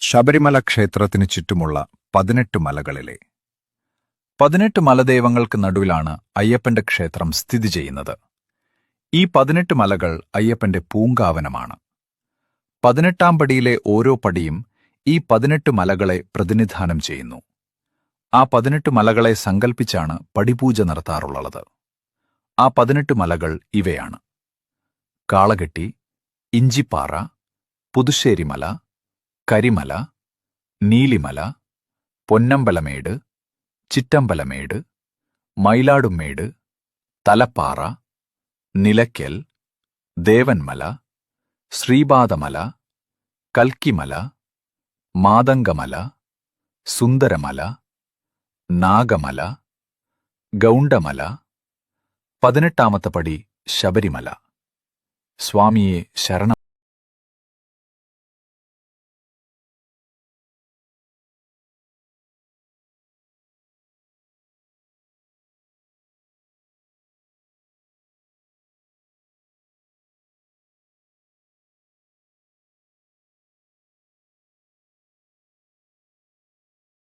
ശബരിമല ക്ഷേത്രത്തിന് ചുറ്റുമുള്ള പതിനെട്ട് മലകളിലെ. പതിനെട്ട് മലദൈവങ്ങൾക്ക് നടുവിലാണ് അയ്യപ്പന്റെ ക്ഷേത്രം സ്ഥിതി ചെയ്യുന്നത്. ഈ പതിനെട്ട് മലകൾ അയ്യപ്പന്റെ പൂങ്കാവനമാണ്. പതിനെട്ടാം പടിയിലെ ഓരോ പടിയും ഈ പതിനെട്ട് മലകളെ പ്രതിനിധാനം ചെയ്യുന്നു. ആ പതിനെട്ട് മലകളെ സങ്കൽപ്പിച്ചാണ് പടിപൂജ നടത്താറുള്ളത്. ആ പതിനെട്ട് മലകൾ ഇവയാണ്. കാളകെട്ടി ഇഞ്ചിപ്പാറ പുതുശ്ശേരിമല കരിമല നീലിമല പൊന്നമ്പലമേട് ചിറ്റമ്പലമേട് മയിലാടുമേട് തലപ്പാറ നിലയ്ക്കൽ ദേവന്മല ശ്രീപാദമല കൽക്കിമല മാതംഗമല സുന്ദരമല നാഗമല ഗൗണ്ടമല പതിനെട്ടാമത്തെ പടി ശബരിമല. സ്വാമിയെ ശരണം